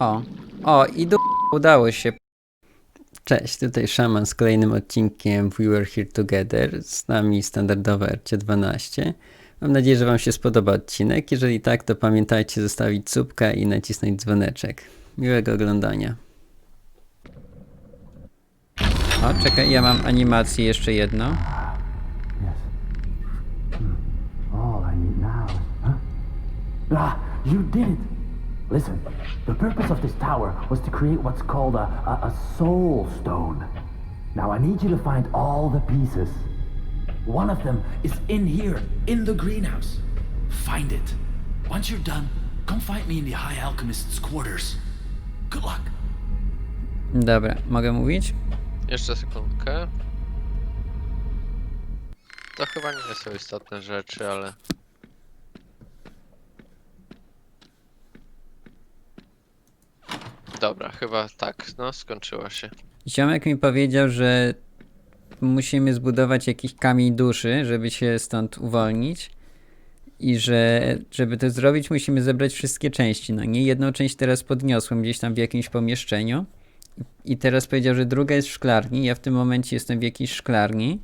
O, o i do... udało się. Cześć, tutaj Szaman z kolejnym odcinkiem We Were Here Together. Z nami standardowe RC12. Mam nadzieję, że Wam się spodoba odcinek. Jeżeli tak, to pamiętajcie zostawić subka i nacisnąć dzwoneczek. Miłego oglądania. O, czekaj, ja mam animację jeszcze jedno. Hmm. Ah, you did it! Listen, the purpose of this tower was to create what's called a, a, a soul stone. Now I need you to find all the pieces. One of them is in here, in the greenhouse. Find it. Once you're done, come find me in the High Alchemist's quarters. Good luck. Dobra, mogę mówić? Jeszcze sekundkę. To chyba nie są istotne rzeczy, ale... Dobra, chyba tak, no skończyło się. Ziomek mi powiedział, że musimy zbudować jakiś kamień duszy, żeby się stąd uwolnić. I że żeby to zrobić, musimy zebrać wszystkie części. No nie, jedną część teraz podniosłem gdzieś tam w jakimś pomieszczeniu. I teraz powiedział, że druga jest w szklarni. Ja w tym momencie jestem w jakiejś szklarni.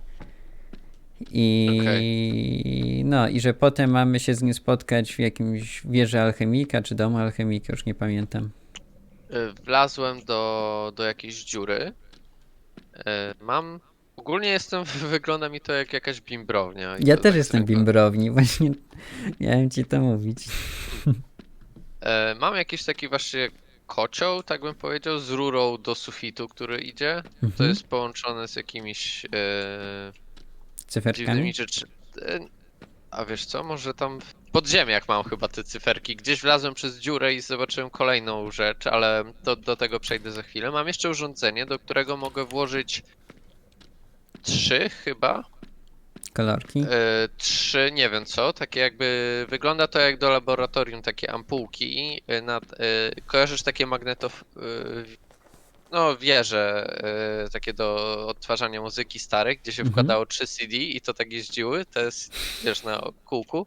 I no, i że potem mamy się z nim spotkać w jakimś wieży alchemika, czy domu alchemika, już nie pamiętam. Y, Wlazłem do, do jakiejś dziury. Y, Mam... Ogólnie jestem, wygląda mi to jak jakaś bimbrownia. Ja to też tak jestem bimbrowni, właśnie miałem ci to mówić. E, Mam jakiś taki właśnie kocioł, tak bym powiedział, z rurą do sufitu, który idzie. To Mhm. jest połączone z jakimiś e, Cyferkami? dziwnymi rzeczy. A wiesz co, może tam podziemiach mam chyba te cyferki. Gdzieś wlazłem przez dziurę i zobaczyłem kolejną rzecz, ale do, do tego przejdę za chwilę. Mam jeszcze urządzenie, do którego mogę włożyć trzy chyba. Kolorki? E, trzy, nie wiem co, takie jakby, wygląda to jak do laboratorium, takie ampułki, e, nad, e, kojarzysz takie magnetow, e, no wieże, e, takie do odtwarzania muzyki starych, gdzie się Mhm. wkładało trzy CD i to tak jeździły, to jest, wiesz, na kółku,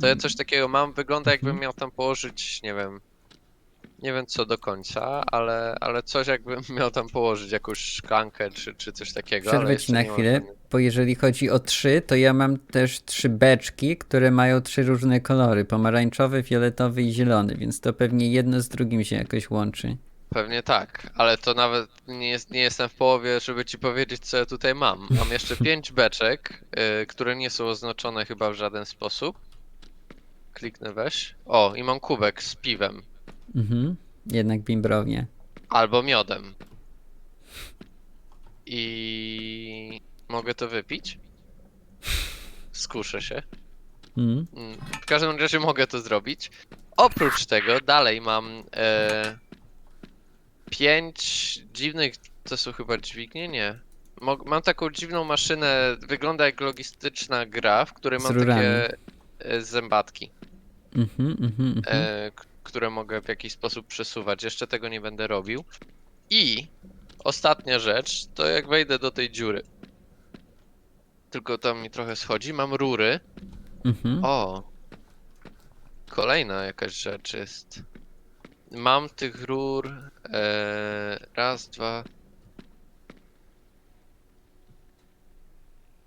to ja coś takiego mam, wygląda jakbym Mhm. miał tam położyć, nie wiem, nie wiem co do końca, ale, ale coś jakbym miał tam położyć, jakąś szklankę czy, czy coś takiego, ale Przerwę jeszcze ci na nie mam chwilę, bo jeżeli chodzi o trzy, to ja mam też trzy beczki, które mają trzy różne kolory. Pomarańczowy, fioletowy i zielony, więc to pewnie jedno z drugim się jakoś łączy. Pewnie tak, ale to nawet nie, jest, nie jestem w połowie, żeby ci powiedzieć, co ja tutaj mam. Mam jeszcze pięć beczek, y, które nie są oznaczone chyba w żaden sposób. Kliknę weź. O, i mam kubek z piwem. Mhm. Jednak bimbrownie. Albo miodem. I mogę to wypić? Skuszę się. Mhm. Mm, W każdym razie mogę to zrobić. Oprócz tego dalej mam e, pięć dziwnych, to są chyba dźwignie? Nie. Mo- Mam taką dziwną maszynę, wygląda jak logistyczna gra, w której Z mam rurami. takie e, zębatki, Mhm, mhm, mhm. e, k- które mogę w jakiś sposób przesuwać. Jeszcze tego nie będę robił. I ostatnia rzecz, to jak wejdę do tej dziury. Tylko tam mi trochę schodzi, mam rury. mhm. O! Kolejna jakaś rzecz jest. Mam tych rur. E, raz, dwa.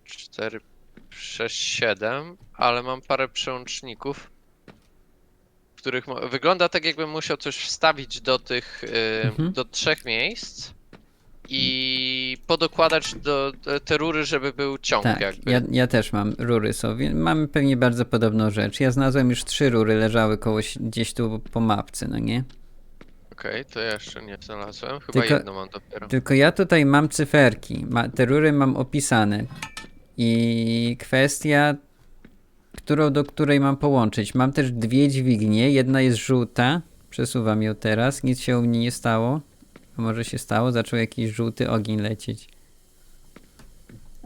Cztery, sześć, siedem, ale mam parę przełączników, w których mo- wygląda tak, jakbym musiał coś wstawić do tych, e, Mhm. do trzech miejsc i podokładać do, do te rury, żeby był ciąg Tak, jakby. ja, ja też mam rury sobie. Mamy pewnie bardzo podobną rzecz. Ja znalazłem już trzy rury, leżały kogoś gdzieś tu po mapce, no nie? Okej, to ja jeszcze nie znalazłem. Chyba Tylko- jedno mam dopiero. Tylko ja tutaj mam cyferki. Ma, te rury mam opisane. I kwestia, którą do której mam połączyć. Mam też dwie dźwignie. Jedna jest żółta. Przesuwam ją teraz. Nic się u mnie nie stało. Może się stało? Zaczął jakiś żółty ogień lecieć.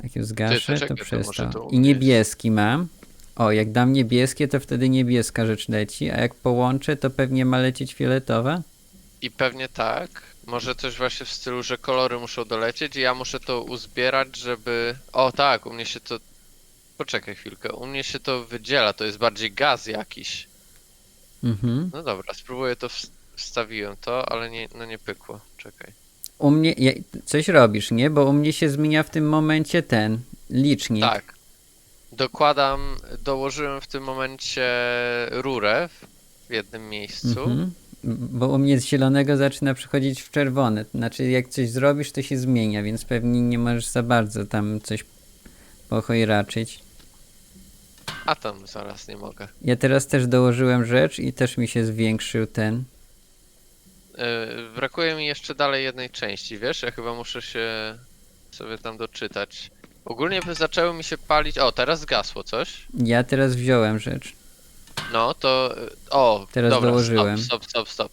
Jak ją zgaszę, to, przestał. I niebieski mam. O, jak dam niebieskie, to wtedy niebieska rzecz leci. A jak połączę, to pewnie ma lecieć fioletowa. I pewnie tak. Może coś właśnie w stylu, że kolory muszą dolecieć i ja muszę to uzbierać, żeby... O tak, u mnie się to... Poczekaj chwilkę, u mnie się to wydziela, to jest bardziej gaz jakiś. Mhm. No dobra, spróbuję to w... wstawiłem to, ale nie, no nie pykło. Czekaj. U mnie, ja, coś robisz, nie? Bo u mnie się zmienia w tym momencie ten licznik. Tak. Dokładam, dołożyłem w tym momencie rurę w- jednym miejscu. Mhm. Bo u mnie z zielonego zaczyna przechodzić w czerwone. Znaczy, jak coś zrobisz, to się zmienia, więc pewnie nie możesz za bardzo tam coś pochojraczyć. A tam zaraz nie mogę. Ja teraz też dołożyłem rzecz i też mi się zwiększył ten. Yy, brakuje mi jeszcze dalej jednej części, wiesz? Ja chyba muszę się sobie tam doczytać. Ogólnie by zaczęły mi się palić. O, teraz zgasło coś. Ja teraz wziąłem rzecz. No to. yy, O, Teraz dobra, dołożyłem. Stop, stop, stop, stop.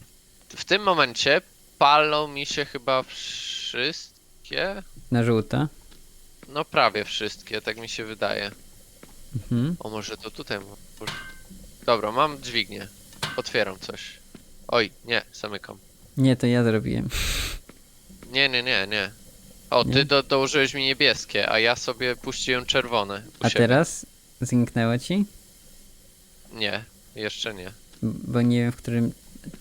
W tym momencie palą mi się chyba wszystkie. Na żółto. No prawie wszystkie, tak mi się wydaje. Mhm. O, może to tutaj. Dobra, mam dźwignię. Otwieram coś. Oj, nie, zamykam. Nie, to ja zrobiłem. Nie, nie, nie, nie. O, ty Nie? do, dołożyłeś mi niebieskie, a ja sobie puściłem czerwone. u A siebie. teraz zniknęło ci? Nie, jeszcze nie. Bo nie wiem, w którym.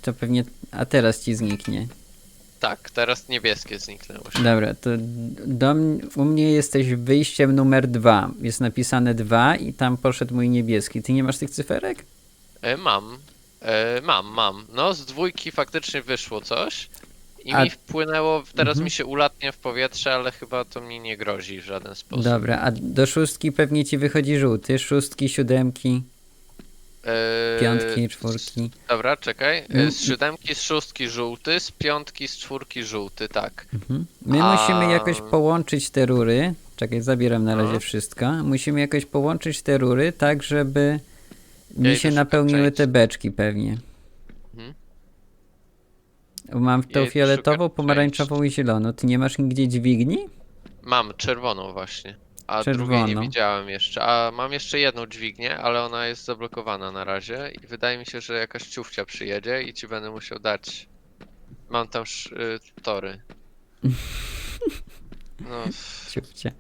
To pewnie. A teraz ci zniknie. Tak, teraz niebieskie zniknęło się. Dobra, to do, u mnie jesteś wyjściem numer dwa. Jest napisane dwa i tam poszedł mój niebieski. Ty nie masz tych cyferek? E, mam. E, mam, mam. No, z dwójki faktycznie wyszło coś. I A- mi wpłynęło, teraz Mhm. mi się ulatnia w powietrze, ale chyba to mi nie grozi w żaden sposób. Dobra, a do szóstki pewnie ci wychodzi żółty. Szóstki, siódemki, E, piątki, czwórki. Dobra, czekaj. E, Mm. Z siódemki, z szóstki żółty, z piątki, z czwórki żółty, tak. Mhm. My A- musimy jakoś połączyć te rury. Czekaj, zabieram na razie No. wszystko. Musimy jakoś połączyć te rury tak, żeby mi się napełniły te beczki pewnie. Mhm. Mam tą idę fioletową, szukać pomarańczową i zieloną. Ty nie masz nigdzie dźwigni? Mam czerwoną właśnie. A drugiej nie Czerwoną. widziałem jeszcze. A mam jeszcze jedną dźwignię, ale ona jest zablokowana na razie i wydaje mi się, że jakaś ciufcia przyjedzie i ci będę musiał dać. Mam tam sz- y, tory. No, Ciupcie.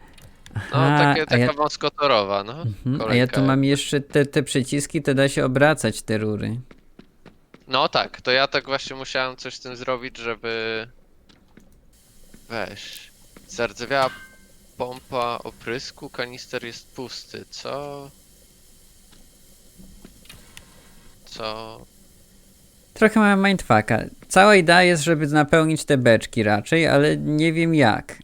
No Aha, takie, a taka ja- wąskotorowa, no. Mhm, A ja kolejka. tu mam jeszcze te, te przyciski, to da się obracać te rury. No tak, to ja tak właśnie musiałem coś z tym zrobić, żeby... Weź. Zardzewiała pompa oprysku, kanister jest pusty, co? Co? Trochę mam mindfucka. Cała idea jest, żeby napełnić te beczki raczej, ale nie wiem jak.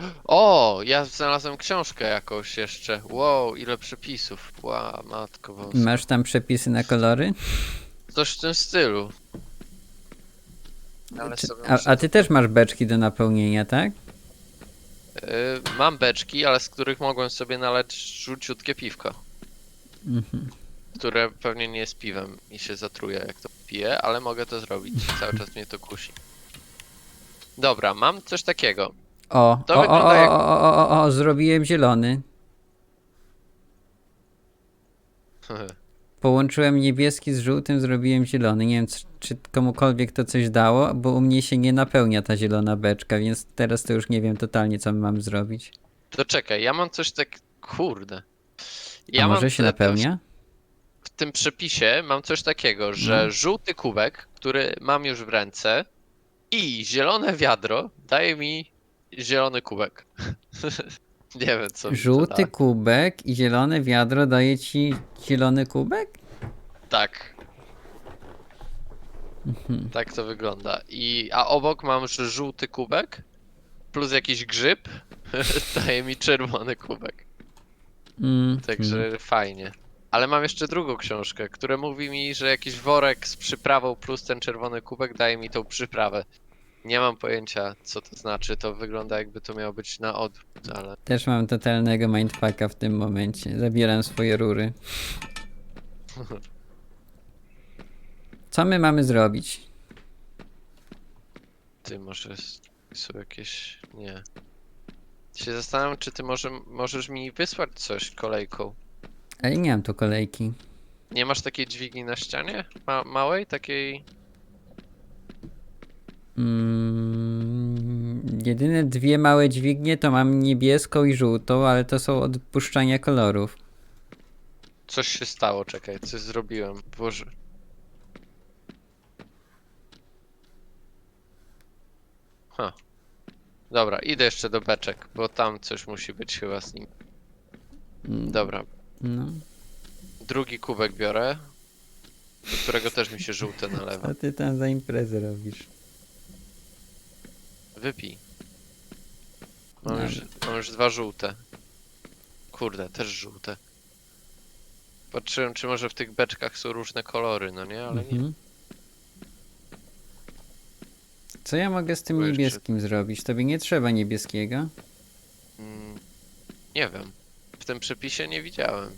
O, ja znalazłem książkę jakąś jeszcze. Wow, ile przepisów. Ła, matko boska. Masz tam przepisy na kolory? Coś w tym stylu. Ale Czy, sobie a, muszę a ty też masz beczki do napełnienia, tak? Y, mam beczki, ale z których mogłem sobie nalać żółciutkie piwko. Mhm. Które pewnie nie jest piwem i się zatruje jak to piję, ale mogę to zrobić. Cały czas mnie to kusi. Dobra, mam coś takiego. O, To o, o, wygląda o, jak- o, o, o, o, zrobiłem zielony. Połączyłem niebieski z żółtym, zrobiłem zielony. Nie wiem, c- czy komukolwiek to coś dało, bo u mnie się nie napełnia ta zielona beczka, więc teraz to już nie wiem totalnie, co my mamy zrobić. To czekaj, ja mam coś tak. Kurde. A Ja może mam się napełnia? w tym przepisie mam coś takiego, że No. żółty kubek, który mam już w ręce i zielone wiadro daje mi zielony kubek. Nie wiem co. Żółty da. kubek i zielone wiadro daje ci zielony kubek? Tak. Mhm. Tak to wygląda. I, a obok mam żółty kubek plus jakiś grzyb daje mi czerwony kubek. Mm, Także fajnie. Ale mam jeszcze drugą książkę, która mówi mi, że jakiś worek z przyprawą plus ten czerwony kubek daje mi tą przyprawę. Nie mam pojęcia, co to znaczy. To wygląda jakby to miało być na odwrót, ale Też mam totalnego mindfucka w tym momencie. Zabieram swoje rury. Co my mamy zrobić? ty może s- są jakieś... Nie. Się zastanawiam, czy ty może, możesz mi wysłać coś kolejką. Ale nie mam tu kolejki. Nie masz takiej dźwigni na ścianie? Ma małej? Takiej... Mm, jedyne dwie małe dźwignie to mam niebieską i żółtą, ale to są odpuszczania kolorów. Coś się stało, czekaj, coś zrobiłem. Boże. Ha. Dobra, idę jeszcze do beczek, bo tam coś musi być chyba z nim. Mm. Dobra, No, drugi kubek biorę, do którego też mi się żółte nalewa. co ty tam za imprezę robisz? Wypij. Mam Dobra. już, mam już dwa żółte. Kurde, też żółte. Patrzyłem, czy może w tych beczkach są różne kolory, no nie? Ale nie. Mhm. Co ja mogę z tym Bo jeszcze- niebieskim zrobić? Tobie nie trzeba niebieskiego. Mm, nie wiem. W tym przepisie nie widziałem.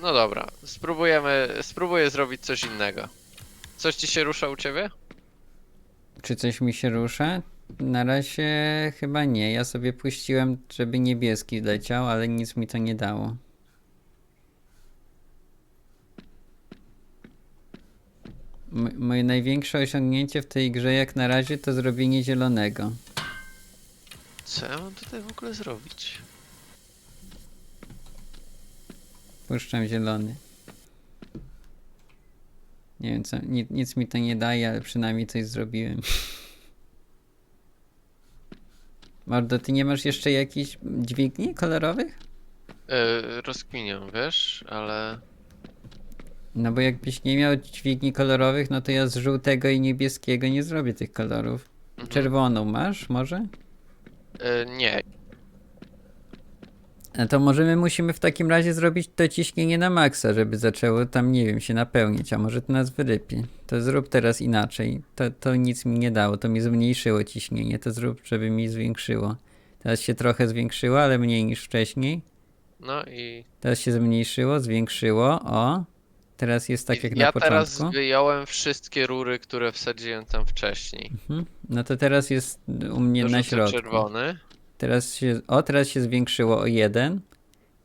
No dobra, spróbujemy, spróbuję zrobić coś innego. Coś ci się rusza u ciebie? Czy coś mi się rusza? Na razie chyba nie. Ja sobie puściłem, żeby niebieski leciał, ale nic mi to nie dało. Moje największe osiągnięcie w tej grze jak na razie to zrobienie zielonego. Co ja mam tutaj w ogóle zrobić? Puszczam zielony. Nie wiem co, ni- nic mi to nie daje, ale przynajmniej coś zrobiłem. Mordo, ty nie masz jeszcze jakichś dźwigni kolorowych? Yy, rozkminiam, wiesz, ale... No bo jakbyś nie miał dźwigni kolorowych, no to ja z żółtego i niebieskiego nie zrobię tych kolorów. Mhm. Czerwoną masz może? Yy, nie, to może my musimy w takim razie zrobić to ciśnienie na maksa, żeby zaczęło tam, nie wiem, się napełnić, a może to nas wyrypie. To zrób teraz inaczej. To, to nic mi nie dało, to mi zmniejszyło ciśnienie, to zrób, żeby mi zwiększyło. Teraz się trochę zwiększyło, ale mniej niż wcześniej. no i... Teraz się zmniejszyło, zwiększyło, o. Teraz jest tak jak ja na teraz początku. wyjąłem wszystkie rury, które wsadziłem tam wcześniej. Mhm. No to teraz jest u mnie na Dorzucę środku. czerwony. Teraz się, o, teraz się zwiększyło o jeden.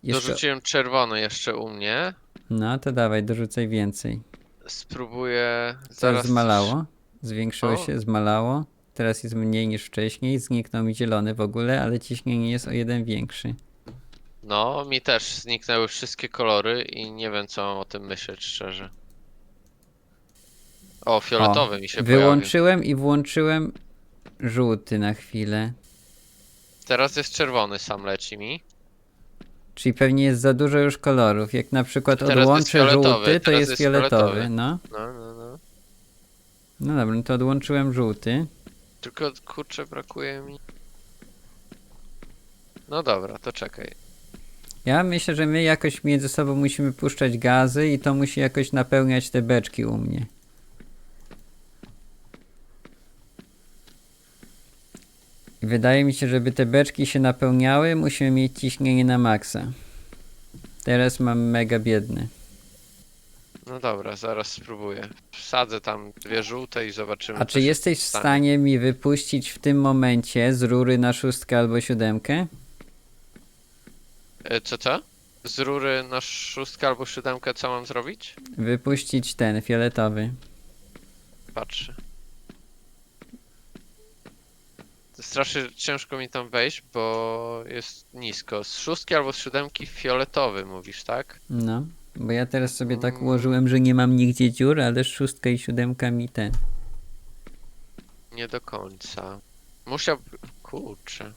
Jeszcze, Dorzuciłem czerwony jeszcze u mnie. no to dawaj, dorzucaj więcej. Spróbuję... Zaraz zmalało. Zwiększyło O. się, zmalało. Teraz jest mniej niż wcześniej. Zniknął mi zielony w ogóle, ale ciśnienie jest o jeden większy. No, mi też zniknęły wszystkie kolory i nie wiem co mam o tym myśleć szczerze. O, fioletowy mi się pojawił. Wyłączyłem i włączyłem żółty na chwilę. Teraz jest czerwony sam leci mi. Czyli pewnie jest za dużo już kolorów. Jak na przykład Teraz jest odłączę fioletowy, żółty, to teraz jest jest fioletowy. fioletowy. No. No, no, no. no dobra, no to odłączyłem żółty. Tylko kurczę brakuje mi. No dobra, to czekaj. Ja myślę, że my jakoś między sobą musimy puszczać gazy i to musi jakoś napełniać te beczki u mnie. I wydaje mi się, żeby te beczki się napełniały, musimy mieć ciśnienie na maksa. Teraz mam mega biedny. No dobra, zaraz spróbuję. Wsadzę tam dwie żółte i zobaczymy. A co czy się jesteś w stanie. stanie mi wypuścić w tym momencie z rury na szóstkę albo siódemkę? E, Co co? Z rury na szóstkę albo siódemkę co mam zrobić? Wypuścić ten fioletowy. Patrzę. Strasznie ciężko mi tam wejść, bo jest nisko. Z szóstki albo z siódemki fioletowy mówisz, tak? No, bo ja teraz sobie tak Mm. ułożyłem, że nie mam nigdzie dziur, ale szóstka i siódemka mi ten. Nie do końca. Musiał. Kurczę.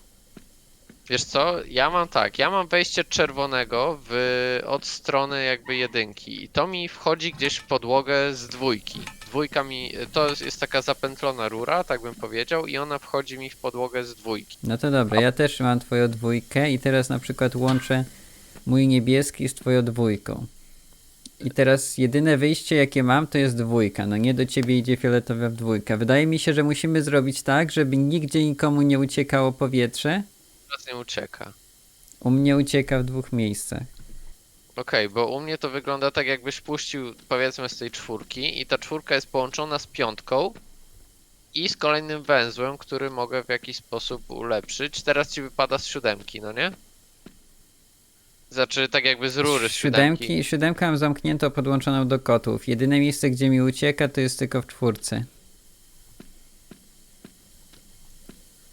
Wiesz co? Ja mam tak, ja mam wejście czerwonego w, od strony jakby jedynki i to mi wchodzi gdzieś w podłogę z dwójki. Dwójka mi, to jest- taka zapętlona rura, tak bym powiedział, i ona wchodzi mi w podłogę z dwójki. No to dobra, ja też mam twoją dwójkę i teraz na przykład łączę mój niebieski z twoją dwójką. I teraz jedyne wyjście jakie mam to jest dwójka, no nie do ciebie idzie fioletowa dwójka. Wydaje mi się, że musimy zrobić tak, żeby nigdzie nikomu nie uciekało powietrze. Nie ucieka. U mnie ucieka w dwóch miejscach. Okej, bo u mnie to wygląda tak, jakbyś puścił powiedzmy z tej czwórki i ta czwórka jest połączona z piątką i z kolejnym węzłem, który mogę w jakiś sposób ulepszyć. Teraz ci wypada z siódemki, no nie? Znaczy tak jakby z rury z siódemki. Siódemki, siódemkę mam zamkniętą, podłączoną do kotów. Jedyne miejsce, gdzie mi ucieka, to jest tylko w czwórce.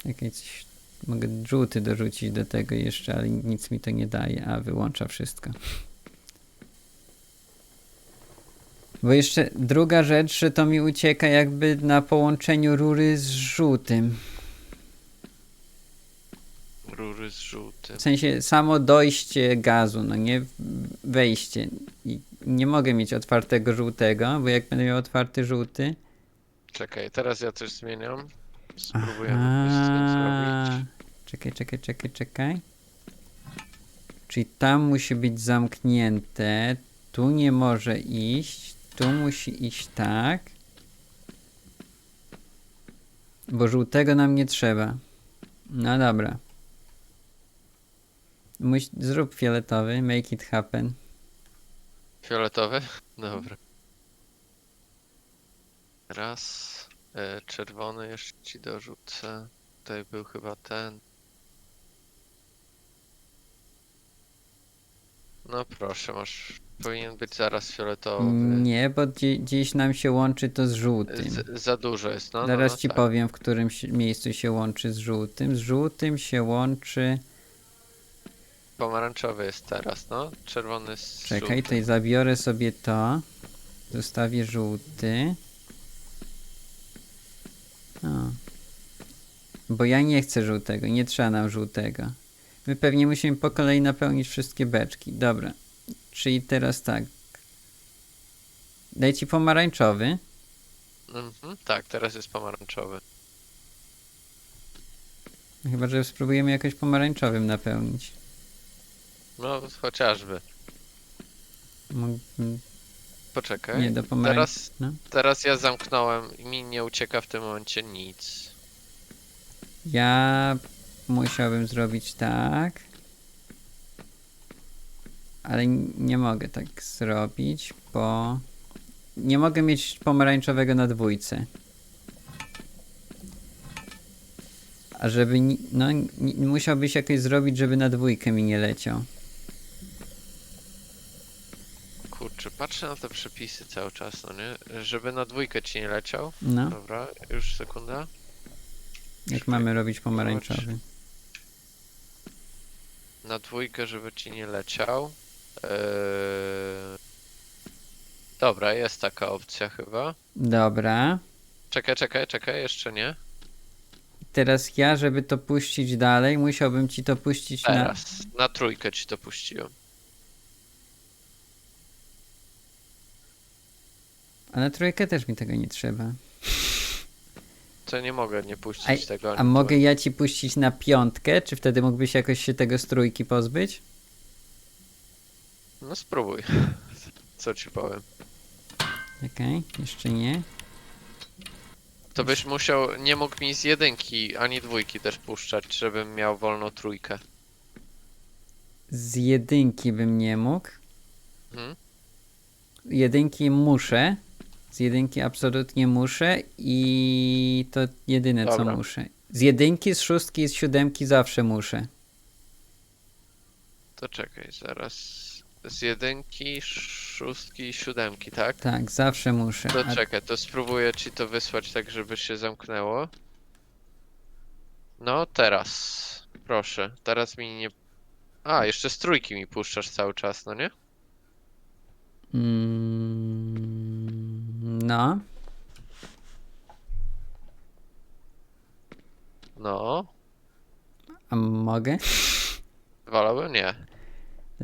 Jakieś coś... Mogę żółty dorzucić do tego jeszcze, ale nic mi to nie daje, a wyłącza wszystko. Bo jeszcze druga rzecz, że to mi ucieka jakby na połączeniu rury z żółtym. Rury z żółtym. W sensie samo dojście gazu, no nie wejście. I nie mogę mieć otwartego żółtego, bo jak będę miał otwarty żółty. Czekaj, teraz ja coś zmieniam. Spróbujemy Aha. coś zrobić. Czekaj, czekaj, czekaj, czekaj. Czyli tam musi być zamknięte. Tu nie może iść. Tu musi iść tak. Bo żółtego nam nie trzeba. No dobra. Muś, zrób fioletowy, make it happen. Fioletowy? Dobra. Raz. E, czerwony jeszcze ci dorzucę. Tutaj był chyba ten. No proszę, masz. Powinien być zaraz fioletowy. Nie, bo gdzie, gdzieś nam się łączy to z żółtym. Z, za dużo jest, no. no, Zaraz no, ci tak. powiem, w którym miejscu się łączy z żółtym. Z żółtym się łączy. Pomarańczowy jest teraz, no. Czerwony z Czekaj, tutaj zabiorę sobie to. Zostawię żółty. O. Bo ja nie chcę żółtego, nie trzeba nam żółtego. My pewnie musimy po kolei napełnić wszystkie beczki. Dobra. Czyli teraz tak. Daj ci pomarańczowy. Mhm, tak, teraz jest pomarańczowy. Chyba, że spróbujemy jakoś pomarańczowym napełnić. No, chociażby. Mógłbym- Poczekaj. Nie, do pomarańcz... Teraz, No. teraz ja zamknąłem i mi nie ucieka w tym momencie nic. Ja musiałbym zrobić tak. Ale nie mogę tak zrobić, bo nie mogę mieć pomarańczowego na dwójce. A żeby. No, musiałbyś jakoś zrobić, żeby na dwójkę mi nie leciał. Kurczę, patrzę na te przepisy cały czas, no nie? Żeby na dwójkę ci nie leciał. No, Dobra, już sekunda. jak mamy robić pomarańczowy. Na dwójkę, żeby ci nie leciał. Eee... Dobra, jest taka opcja chyba. Dobra. Czekaj, czekaj, czekaj, jeszcze nie. Teraz ja, żeby to puścić dalej, musiałbym ci to puścić na. Teraz. Na trójkę ci to puściłem. A na trójkę też mi tego nie trzeba. To nie mogę nie puścić Aj, tego. A mogę ja ci puścić na piątkę? Czy wtedy mógłbyś jakoś się tego z trójki pozbyć? No spróbuj. Co ci powiem. Okej, jeszcze nie. To byś musiał, nie mógł mi z jedynki ani dwójki też puszczać, żebym miał wolną trójkę. Z jedynki bym nie mógł. Mhm. Jedynki muszę. Z jedynki absolutnie muszę i to jedyne co Dobra. muszę. Z jedynki, z szóstki i z siódemki zawsze muszę. To czekaj, zaraz. Z jedynki, szóstki i siódemki, tak? Tak, zawsze muszę. To A czekaj, to spróbuję ci to wysłać tak, żeby się zamknęło. No, teraz. Proszę, teraz mi nie... A, jeszcze z trójki mi puszczasz cały czas, no nie? Mm, no. No, A mogę? wolałbym nie.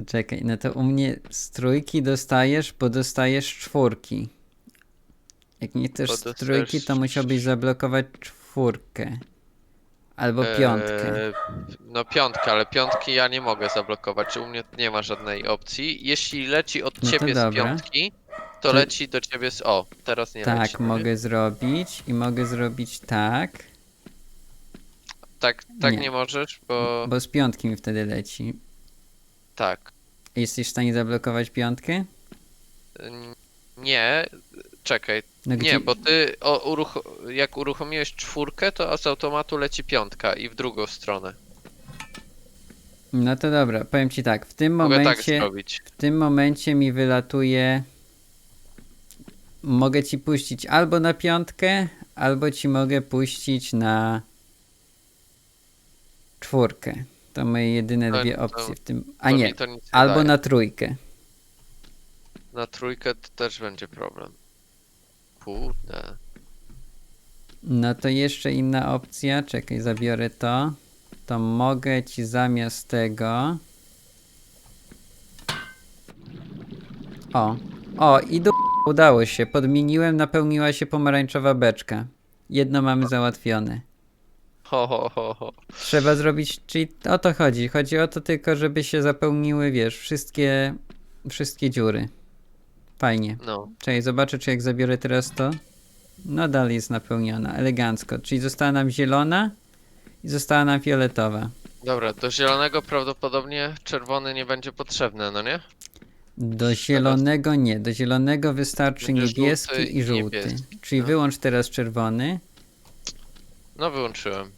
Czekaj, no to u mnie z trójki dostajesz, bo dostajesz czwórki. Jak nie chcesz z dostajesz trójki, to musiałbyś zablokować czwórkę. Albo piątkę. Eee, no piątkę, ale piątki ja nie mogę zablokować. U mnie nie ma żadnej opcji. Jeśli leci od No to ciebie z dobra. piątki, to leci do ciebie z... O, teraz nie tak, leci. nie? mogę zrobić i mogę zrobić tak, Tak, tak Nie. nie. możesz, bo... bo z piątki mi wtedy leci. Tak. Jesteś w stanie zablokować piątkę? N- Nie, czekaj. No Nie, bo ty o, uruch- jak uruchomiłeś czwórkę, to z automatu leci piątka i w drugą stronę. No to dobra, powiem ci tak, w tym Mogę tak momencie, zrobić. w tym momencie mi wylatuje mogę ci puścić albo na piątkę, albo ci mogę puścić na czwórkę. To moje jedyne To- dwie to- opcje w tym. A To nie, mi to nic nie albo daje. na trójkę. Na trójkę to też będzie problem. Kurde. No to jeszcze inna opcja. Czekaj, zabiorę to. To mogę ci zamiast tego. O, o, i du... udało się. Podmieniłem, napełniła się pomarańczowa beczka. Jedno mamy załatwione. Ho, ho, ho, ho. Trzeba zrobić, czyli o to chodzi. Chodzi o to tylko, żeby się zapełniły, wiesz, wszystkie, wszystkie dziury. Fajnie. No. Czekaj, zobaczę, czy jak zabiorę teraz to. No dalej jest napełniona, elegancko. Czyli została nam zielona i została nam fioletowa. Dobra, do zielonego prawdopodobnie czerwony nie będzie potrzebny, no nie? Do zielonego nie, do zielonego wystarczy Będzie niebieski żółty i i żółty. niebieski, Czyli no. wyłącz teraz czerwony. No wyłączyłem.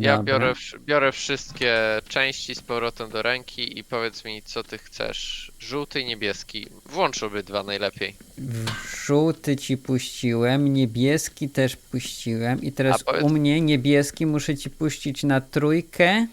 Ja Dobra. biorę, wsz- biorę wszystkie części z powrotem do ręki i powiedz mi, co ty chcesz. Żółty i niebieski. Włącz obydwa najlepiej. W Żółty ci puściłem, niebieski też puściłem i teraz A powiedz- u mnie niebieski muszę ci puścić na trójkę.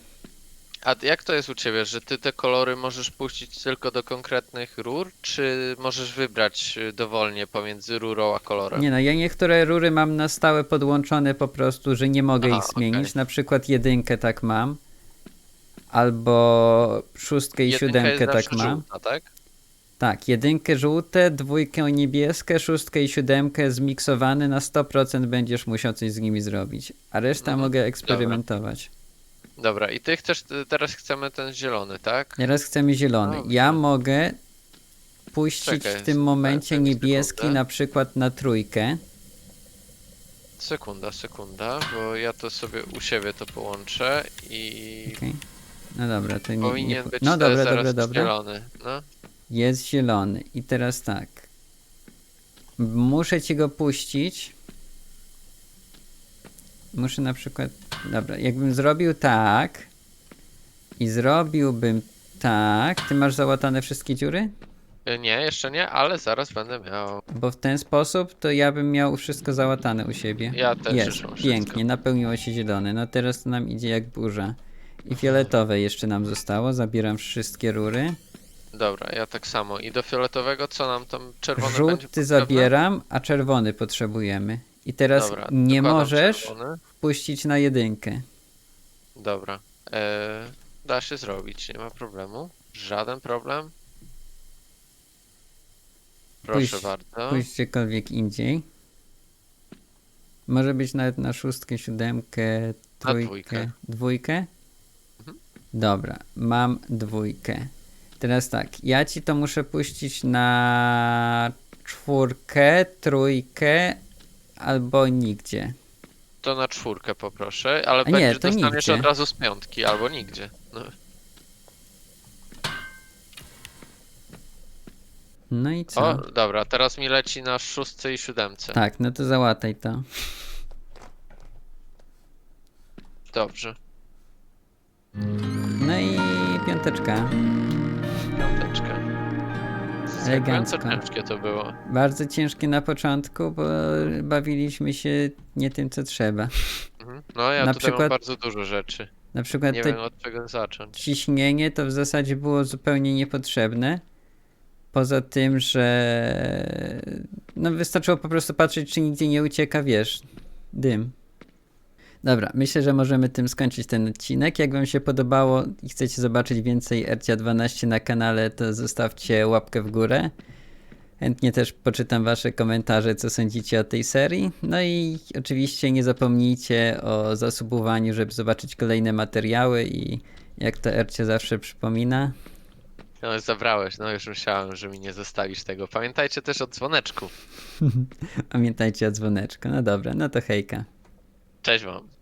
A jak to jest u ciebie, że ty te kolory możesz puścić tylko do konkretnych rur, czy możesz wybrać y, dowolnie pomiędzy rurą a kolorem? Nie no, ja niektóre rury mam na stałe podłączone po prostu, że nie mogę Aha, ich zmienić. okej. Na przykład jedynkę tak mam. Albo szóstkę i Jedynka siódemkę tak mam. żółta, tak? Tak, jedynkę żółte, dwójkę niebieskie, szóstkę i siódemkę zmiksowane na 100% będziesz musiał coś z nimi zrobić. A reszta Mhm, mogę eksperymentować. Dobra, i ty chcesz, teraz chcemy ten zielony, tak? Teraz chcemy zielony. Dobrze. Ja mogę puścić Czekaj, w tym momencie daj mi niebieski sekundę. na przykład na trójkę. Sekunda, sekunda, bo ja to sobie u siebie to połączę i Okej. No dobra, to nie, nie... powinien być No te- dobra, zaraz dobra, dobra. zielony. No. Jest zielony. I teraz tak. Muszę ci go puścić. Muszę na przykład. Dobra, jakbym zrobił tak. I zrobiłbym tak. Ty masz załatane wszystkie dziury? Y, Nie, jeszcze nie, ale zaraz będę miał. Bo w ten sposób to ja bym miał wszystko załatane u siebie. Ja też Jest, pięknie, napełniło się zielone. No teraz to nam idzie jak burza. I fioletowe jeszcze nam zostało. Zabieram wszystkie rury. Dobra, ja tak samo. I do fioletowego co nam tam czerwony będzie Żółty potrzebny? zabieram, a czerwony potrzebujemy. I teraz Dobra, nie dokładam możesz czerwony. puścić na jedynkę. Dobra. E, da się zrobić, nie ma problemu. Żaden problem. Proszę Pójść- bardzo. Pójść gdziekolwiek indziej. Może być nawet na szóstkę, siódemkę, trójkę, dwójkę. dwójkę. Mhm. Dobra, mam dwójkę. Teraz tak, ja ci to muszę puścić na czwórkę, trójkę albo nigdzie. To na czwórkę poproszę, ale A nie, będzie to dostaniesz nigdzie. od razu z piątki albo nigdzie. No. No i co? O, dobra, teraz mi leci na szóstce i siódemce. Tak, no to załataj to. Dobrze. No i piąteczka. Piąteczkę. Elegancko. Zaskakująco ciężkie to było. Bardzo ciężkie na początku, bo bawiliśmy się nie tym, co trzeba. Mhm. No ja Na tutaj przykład- mam bardzo dużo rzeczy. Na przykład Nie wiem od czego zacząć. ciśnienie to w zasadzie było zupełnie niepotrzebne. Poza tym, że no wystarczyło po prostu patrzeć, czy nigdzie nie ucieka, wiesz, dym. Dobra, myślę, że możemy tym skończyć ten odcinek. Jak Wam się podobało i chcecie zobaczyć więcej Ercia 12 na kanale, to zostawcie łapkę w górę. Chętnie też poczytam Wasze komentarze, co sądzicie o tej serii. No i oczywiście nie zapomnijcie o zasubowaniu, żeby zobaczyć kolejne materiały i jak to Ercie zawsze przypomina, No zabrałeś, no już myślałem, że mi nie zostawisz tego. Pamiętajcie też o dzwoneczku. pamiętajcie o dzwoneczku. No dobra, no to hejka. Cześć wam.